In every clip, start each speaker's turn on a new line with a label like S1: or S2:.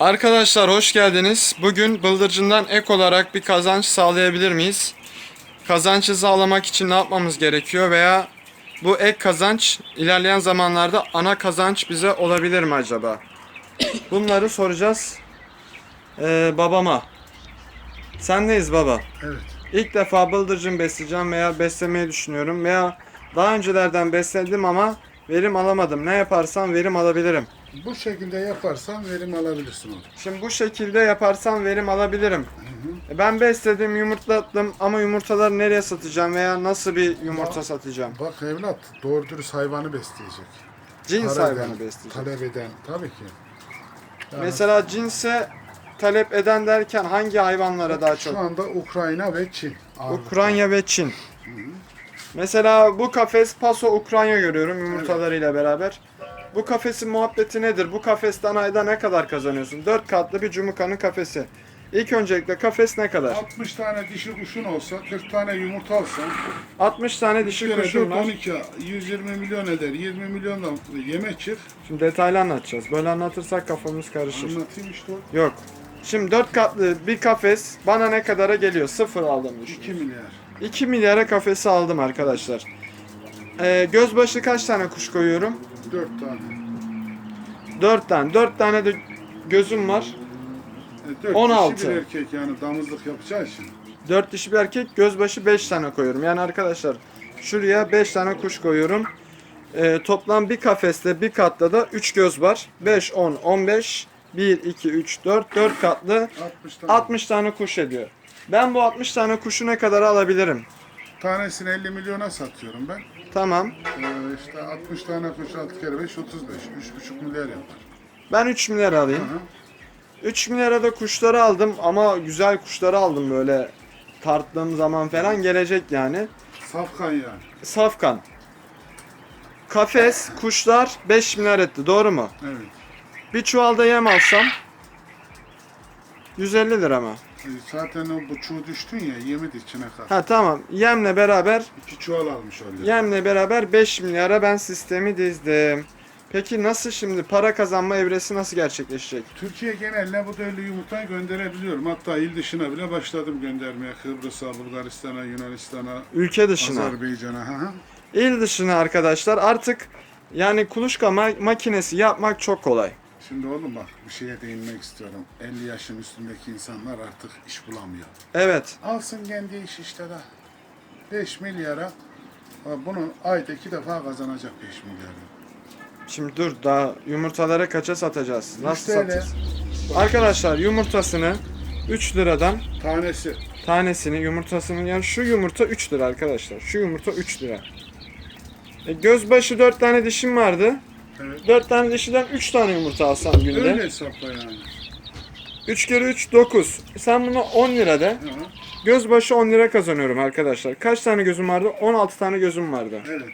S1: Arkadaşlar hoş geldiniz. Bugün bıldırcından ek olarak bir kazanç sağlayabilir miyiz? Kazancı sağlamak için ne yapmamız gerekiyor veya bu ek kazanç ilerleyen zamanlarda ana kazanç bize olabilir mi acaba? Bunları soracağız ee, babama. Sendeyiz baba.
S2: Evet.
S1: İlk defa bıldırcın besleyeceğim veya beslemeyi düşünüyorum veya daha öncelerden besledim ama verim alamadım. Ne yaparsam verim alabilirim.
S2: Bu şekilde yaparsan verim alabilirsin.
S1: Şimdi bu şekilde yaparsam verim alabilirim. E, Ben besledim, yumurtlattım ama yumurtaları nereye satacağım veya nasıl bir yumurta satacağım?
S2: Bak evlat doğru dürüst hayvanı besleyecek.
S1: Cins hayvanı
S2: eden,
S1: besleyeceğim.
S2: Talep eden tabii ki. Yani
S1: Mesela cinse talep eden derken hangi hayvanlara daha
S2: Şu
S1: çok?
S2: anda Ukrayna ve Çin. ağırlıklı.
S1: Ukrayna ve Çin. Mesela bu kafes Paso Ukrayna görüyorum yumurtalarıyla beraber. Bu kafesin muhabbeti nedir? Bu kafesten ayda ne kadar kazanıyorsun? 4 katlı bir cumukanın kafesi. İlk öncelikle kafes ne kadar?
S2: 60 tane dişi kuşun olsa, 40 tane yumurta alsan,
S1: 60 tane dişi
S2: kere
S1: kuşum
S2: 4,
S1: var.
S2: 12, 120 milyon eder. 20 milyon da yeme çık.
S1: Şimdi detaylı anlatacağız. Böyle anlatırsak kafamız karışır.
S2: Anlatayım işte o.
S1: Yok. Şimdi 4 katlı bir kafes bana ne kadara geliyor? Sıfır aldım düşün.
S2: 2 milyar.
S1: 2 milyara kafesi aldım arkadaşlar. Ee, göz başı kaç tane kuş koyuyorum?
S2: 4 tane.
S1: 4 tane. 4 tane de gözüm var.
S2: E, 4
S1: 16.
S2: dişi bir erkek yani damızlık yapacağı için.
S1: 4 dişi bir erkek göz başı 5 tane koyuyorum. Yani arkadaşlar şuraya 5 tane kuş koyuyorum. Ee, toplam bir kafeste bir katta da 3 göz var. 5, 10, 15, 1, 2, 3, 4, 4 katlı
S2: 60 tane.
S1: 60 tane kuş ediyor. Ben bu 60 tane kuşu ne kadar alabilirim?
S2: Tanesini 50 milyona satıyorum ben.
S1: Tamam.
S2: Ee, işte 60 tane kuş 6 kere 5 35. 3,5 milyar yapar.
S1: Ben 3 milyar alayım.
S2: Hı hı.
S1: 3 milyara da kuşları aldım ama güzel kuşları aldım böyle tarttığım zaman falan gelecek yani.
S2: Safkan yani.
S1: Safkan. Kafes, kuşlar 5 milyar etti doğru mu?
S2: Evet.
S1: Bir çuvalda yem alsam 150 lira mı?
S2: Ee, Zaten o buçuğu düştün ya yemi de içine kat.
S1: Ha tamam. Yemle beraber
S2: İki çuval almış oluyor.
S1: yemle beraber 5 milyara ben sistemi dizdim. Peki nasıl şimdi para kazanma evresi nasıl gerçekleşecek?
S2: Türkiye geneline bu döllü yumurtayı gönderebiliyorum. Hatta il dışına bile başladım göndermeye. Kıbrıs'a, Bulgaristan'a, Yunanistan'a,
S1: Ülke dışına.
S2: Azerbaycan'a. Hı hı.
S1: İl dışına arkadaşlar artık yani kuluçka ma- makinesi yapmak çok kolay.
S2: Şimdi oğlum bak bir şeye değinmek istiyorum. 50 yaşın üstündeki insanlar artık iş bulamıyor.
S1: Evet.
S2: Alsın kendi iş işte de. 5 milyara ha, bunu ayda iki defa kazanacak 5 milyarı.
S1: Şimdi dur daha yumurtaları kaça satacağız? Nasıl
S2: 3 TL.
S1: satacağız? Arkadaşlar yumurtasını 3 liradan
S2: Tanesi.
S1: tanesini yumurtasının yani şu yumurta 3 lira arkadaşlar. Şu yumurta 3 lira. E, göz başı 4 tane dişim vardı.
S2: Evet.
S1: 4 tane dişiden 3 tane yumurta alsam günde.
S2: Öyle hesapla yani.
S1: 3 kere 3 9. Sen buna 10 lira de.
S2: Hı.
S1: Göz başı 10 lira kazanıyorum arkadaşlar. Kaç tane gözüm vardı? 16 tane gözüm vardı.
S2: Evet.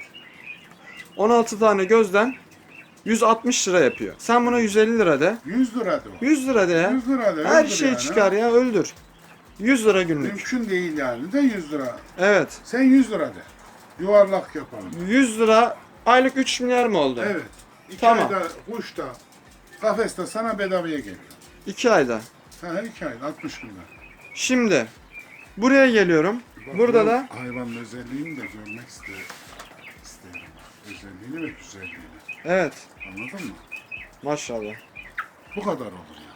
S1: 16 tane gözden 160 lira yapıyor. Sen buna 150 lira de.
S2: 100 lira da o.
S1: 100 lira de ya.
S2: 100 lira da.
S1: Her
S2: öldür
S1: şey
S2: yani,
S1: çıkar ya öldür. 100 lira günlük.
S2: Mümkün değil yani. De 100 lira.
S1: Evet.
S2: Sen 100 lira de. Yuvarlak yapalım.
S1: 100 lira aylık 3 milyar mı oldu?
S2: Evet. İki
S1: Tamam.
S2: ayda kuş da kafeste sana bedavaya geliyor.
S1: 2 ayda.
S2: Ha iki ayda 60 bin lira.
S1: Şimdi buraya geliyorum.
S2: Bak,
S1: Burada
S2: bu
S1: da
S2: hayvanın özelliğini de görmek isterim. isterim. Özelliğini ve güzelliğini.
S1: evet
S2: Anladın mı?
S1: maşallah.
S2: Bu kadar olur yani.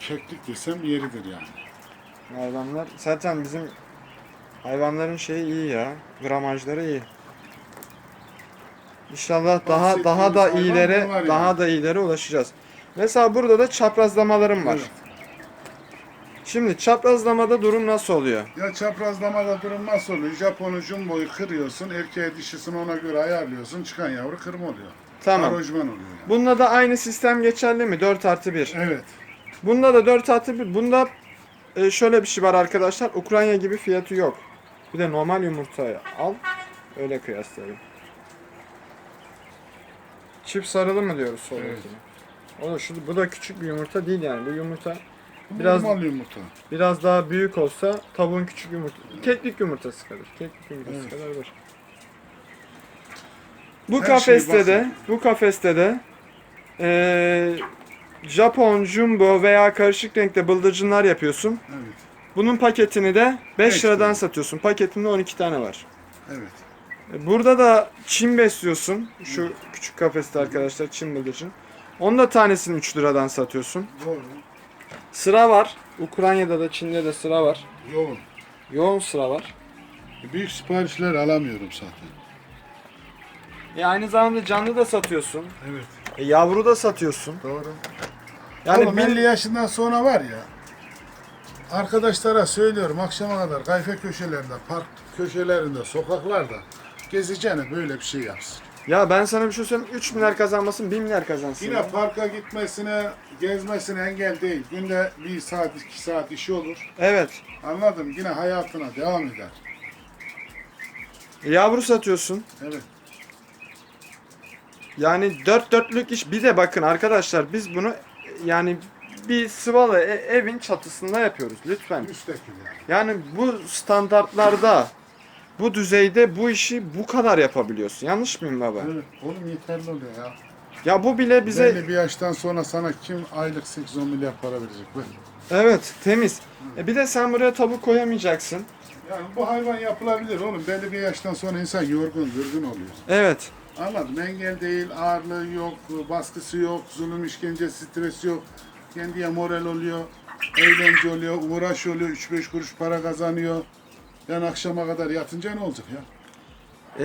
S2: Keklik desem yeridir yani.
S1: Hayvanlar zaten bizim hayvanların şeyi iyi ya. Gramajları iyi. İnşallah daha daha da iyilere
S2: bunlar
S1: daha
S2: yani.
S1: da iyilere ulaşacağız. Mesela burada da çaprazlamalarım var.
S2: Evet.
S1: Şimdi çaprazlamada durum nasıl oluyor?
S2: Ya çaprazlamada durum nasıl oluyor? Japonu jumboyu kırıyorsun, erkeğe dişisini ona göre ayarlıyorsun, çıkan yavru kırma oluyor.
S1: Tamam.
S2: Arojman oluyor yani.
S1: Bunda da aynı sistem geçerli mi? 4 artı 1.
S2: Evet.
S1: Bunda da 4 artı 1. Bunda e, şöyle bir şey var arkadaşlar. Ukrayna gibi fiyatı yok. Bir de normal yumurtayı al. Öyle kıyaslayalım. Çift sarılı mı diyoruz soldakine?
S2: Evet.
S1: O da şu, bu da küçük bir yumurta değil yani. Bu yumurta Biraz-
S2: Normal yumurta.
S1: biraz daha büyük olsa tavuğun küçük yumurta. Keklik yumurtası kadar. Keklik yumurtası
S2: Evet.
S1: kadar var. Bu
S2: Her şey
S1: kafeste de bu kafeste de eee Japon, jumbo veya karışık renkte bıldırcınlar yapıyorsun.
S2: Evet.
S1: Bunun paketini de 5
S2: Beş
S1: liradan
S2: lira.
S1: satıyorsun. Paketinde 12 tane var.
S2: Evet.
S1: Burada da çim besliyorsun. Şu küçük kafeste arkadaşlar çim bıldırcın. Onun da tanesini 3 liradan satıyorsun.
S2: Doğru.
S1: Sıra var. Ukrayna'da da Çin'de de sıra var.
S2: Yoğun.
S1: Yoğun sıra var.
S2: Büyük siparişler alamıyorum zaten.
S1: E aynı zamanda canlı da satıyorsun.
S2: Evet.
S1: E yavru da satıyorsun.
S2: Doğru.
S1: Yani
S2: Oğlum
S1: bir-
S2: 50 yaşından sonra var ya arkadaşlara söylüyorum akşama kadar kayfe köşelerinde, park köşelerinde, sokaklarda gezeceğine böyle bir şey yapsın.
S1: ya ben sana bir şey söyleyeyim. 3 milyar kazanmasın 1 milyar kazansın.
S2: Yine parka gitmesine, gezmesine engel değil. Günde bir saat, iki saat işi olur.
S1: Evet.
S2: Anladım. Yine hayatına devam eder.
S1: Yavru satıyorsun.
S2: Evet.
S1: Yani dört dörtlük iş. Bir de bakın arkadaşlar biz bunu yani bir sıvalı e- evin çatısında yapıyoruz lütfen.
S2: Müstakil yani.
S1: Yani bu standartlarda bu düzeyde bu işi bu kadar yapabiliyorsun. Yanlış mıyım baba?
S2: Evet. Oğlum yeterli oluyor ya.
S1: Ya bu bile bize
S2: Belli bir yaştan sonra sana kim aylık 8-10 milyar para verecek? Ver.
S1: evet temiz. E bir de sen buraya tavuk koyamayacaksın.
S2: Yani bu hayvan yapılabilir oğlum. Belli bir yaştan sonra insan yorgun, durgun oluyor.
S1: Evet.
S2: Anladım. Engel değil, ağırlığı yok, baskısı yok, zulüm, işkence, stres yok. Kendiye moral oluyor, eğlence oluyor, uğraş oluyor, 3-5 kuruş para kazanıyor. Yani akşama kadar yatınca ne olacak ya?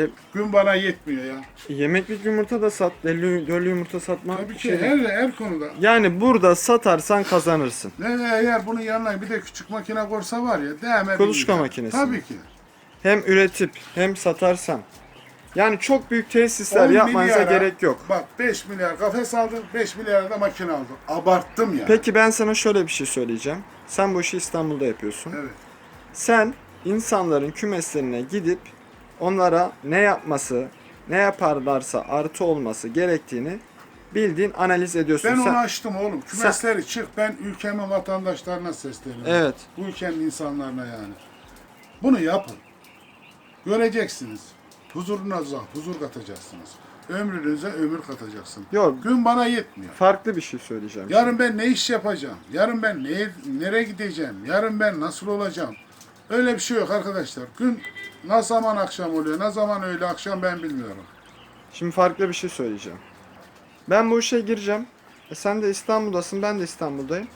S1: E,
S2: Gün bana yetmiyor ya.
S1: yemeklik yumurta da sat. Dölü, dölü yumurta satma.
S2: Tabii ki her, her konuda.
S1: Yani burada satarsan kazanırsın.
S2: Ne eğer bunun yanına bir de küçük makine korsa var ya değmedi.
S1: Kuluçka makinesi.
S2: Tabii ki.
S1: Hem üretip hem satarsan. Yani çok büyük tesisler
S2: 10
S1: yapmanıza
S2: milyara-
S1: gerek yok.
S2: Bak 5 milyar kafes aldım, 5 milyar da makine aldım. Abarttım ya.
S1: Peki ben sana şöyle bir şey söyleyeceğim. Sen bu işi İstanbul'da yapıyorsun.
S2: Evet.
S1: Sen insanların kümeslerine gidip onlara ne yapması, ne yaparlarsa artı olması gerektiğini bildiğin analiz ediyorsun.
S2: Ben
S1: Sen-
S2: onu açtım oğlum. Kümesleri çık. Ben ülkemin vatandaşlarına sesleniyorum.
S1: Evet.
S2: Bu ülkenin insanlarına yani. Bunu yapın. Göreceksiniz. Huzurunuza huzur katacaksınız. Ömrünüze ömür katacaksın.
S1: Yok,
S2: Gün bana yetmiyor.
S1: farklı bir şey söyleyeceğim.
S2: Yarın ben ne iş yapacağım? Yarın ben neye, nereye gideceğim? Yarın ben nasıl olacağım? Öyle bir şey yok arkadaşlar. Gün ne zaman akşam oluyor, ne zaman öyle akşam ben bilmiyorum.
S1: Şimdi farklı bir şey söyleyeceğim. Ben bu işe gireceğim. E sen de İstanbul'dasın, ben de İstanbul'dayım.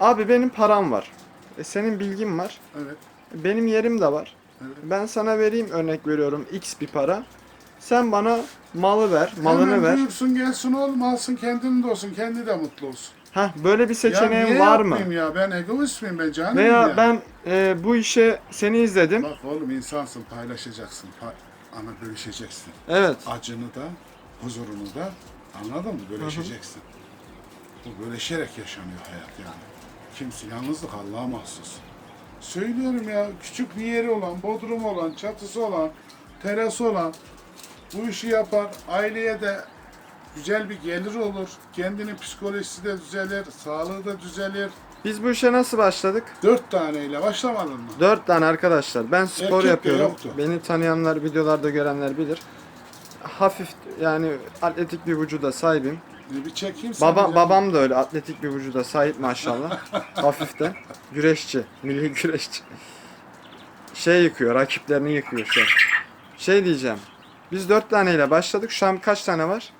S1: Abi benim param var. E senin bilgin var.
S2: Evet.
S1: E benim yerim de var.
S2: Evet.
S1: Ben sana vereyim örnek veriyorum X bir para. Sen bana malı ver, malını
S2: Hemen
S1: ver.
S2: buyursun gelsin oğlum alsın kendinin de olsun, kendi de mutlu olsun.
S1: Hah böyle bir
S2: Ya niye
S1: var mı?
S2: ya? Ben egoist miyim ben canım
S1: Veya
S2: ya?
S1: ben e, bu işe seni izledim.
S2: Bak oğlum insansın paylaşacaksın. Pa- ama bölüşeceksin.
S1: Evet.
S2: Acını da, huzurunu da anladın mı? Bölüşeceksin. Bu bölüşerek yaşanıyor hayat yani. Kimse yalnızlık Allah'a mahsus. Söylüyorum ya küçük bir yeri olan, bodrum olan, çatısı olan, terası olan bu işi yapar. Aileye de güzel bir gelir olur. Kendinin psikolojisi de düzelir, sağlığı da düzelir.
S1: Biz bu işe nasıl başladık?
S2: Dört taneyle başlamadın mı?
S1: Dört tane arkadaşlar. Ben spor
S2: Erkek de
S1: yapıyorum.
S2: yoktu.
S1: Beni tanıyanlar, videolarda görenler bilir. Hafif yani atletik bir vücuda sahibim.
S2: E bir çekeyim seni
S1: Baba,
S2: canım.
S1: babam da öyle atletik bir vücuda sahip maşallah. Hafif de. Güreşçi. Milli güreşçi. Şey yıkıyor, rakiplerini yıkıyor şu an. Şey diyeceğim. Biz dört taneyle başladık. Şu an kaç tane var?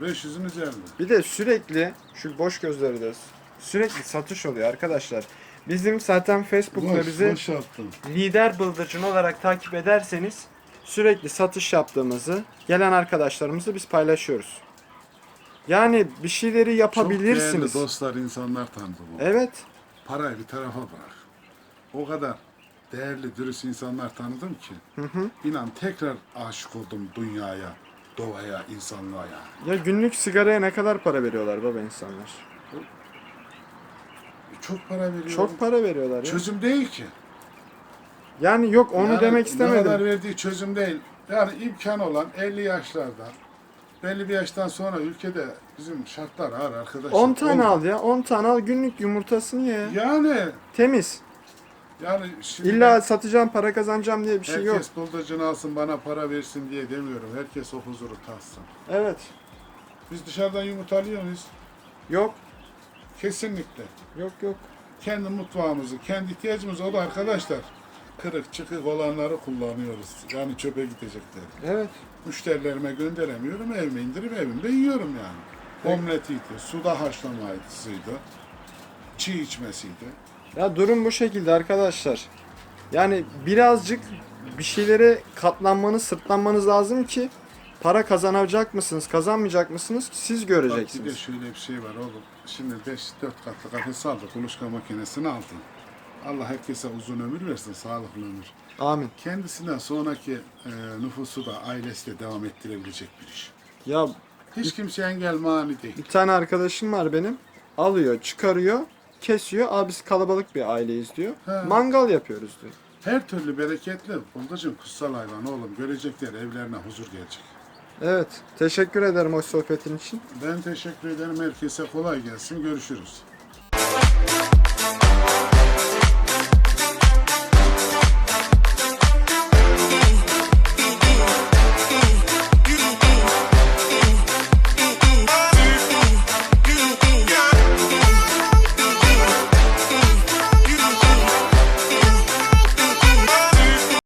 S2: 500'ün üzerinde.
S1: Bir de sürekli şu boş gözleri de sürekli satış oluyor arkadaşlar. Bizim zaten Facebook'ta
S2: Boş,
S1: bizi
S2: boş
S1: lider bıldırcın olarak takip ederseniz sürekli satış yaptığımızı gelen arkadaşlarımızı biz paylaşıyoruz. Yani bir şeyleri
S2: Çok
S1: yapabilirsiniz.
S2: değerli dostlar, insanlar tanıdı bu.
S1: Evet.
S2: Parayı bir tarafa bırak. O kadar değerli, dürüst insanlar tanıdım ki. İnan tekrar aşık oldum dünyaya, doğaya, insanlığa yani.
S1: Ya günlük sigaraya ne kadar para veriyorlar baba insanlar?
S2: Çok para veriyor.
S1: Çok para veriyorlar ya.
S2: Çözüm değil ki.
S1: Yani yok onu
S2: Yani
S1: demek
S2: Ne kadar verdiği çözüm değil. Yani imkan olan 50 yaşlarda, belli bir yaştan sonra ülkede bizim şartlar ağır arkadaşlar.
S1: 10 tane
S2: Olmuyor.
S1: al ya. 10 tane al günlük yumurtasını ye.
S2: Yani,
S1: Temiz.
S2: Yani şimdi
S1: İlla satacağım para kazanacağım diye bir şey yok.
S2: herkes bıldırcını alsın bana para versin diye demiyorum. Herkes o huzuru tatsın.
S1: Evet.
S2: Biz dışarıdan yumurta alıyor muyuz?
S1: Yok.
S2: Kesinlikle.
S1: Yok yok.
S2: Kendi mutfağımızı, kendi ihtiyacımızı o da arkadaşlar kırık çıkık olanları kullanıyoruz. Yani çöpe gidecekleri.
S1: Evet.
S2: Müşterilerime gönderemiyorum, evime indirip evimde yiyorum yani. Omletiydi, suda haşlamasıydı, çiğ içmesiydi.
S1: Ya durum bu şekilde arkadaşlar. Yani birazcık bir şeylere katlanmanız, sırtlanmanız lazım ki para kazanacak mısınız, kazanmayacak mısınız siz
S2: Bak bir de
S1: göreceksiniz.
S2: şöyle bir şey var oğlum. Şimdi 5-4 katlı kafes aldık, kuluçka makinesini aldın. Allah herkese uzun ömür versin, sağlıklı ömür.
S1: Amin.
S2: Kendisinden sonraki e, nüfusu da ailesi de devam ettirebilecek bir iş.
S1: Ya
S2: Hiç kimse engel mani değil.
S1: bir tane arkadaşım var benim. Alıyor, çıkarıyor, kesiyor. Abi biz kalabalık bir aileyiz diyor.
S2: He.
S1: Mangal yapıyoruz diyor.
S2: Her türlü bereketli. Bundacığım kutsal hayvan oğlum. Görecekler evlerine huzur gelecek.
S1: Evet. Teşekkür ederim o sohbetin için.
S2: Ben teşekkür ederim. Herkese kolay gelsin. Görüşürüz.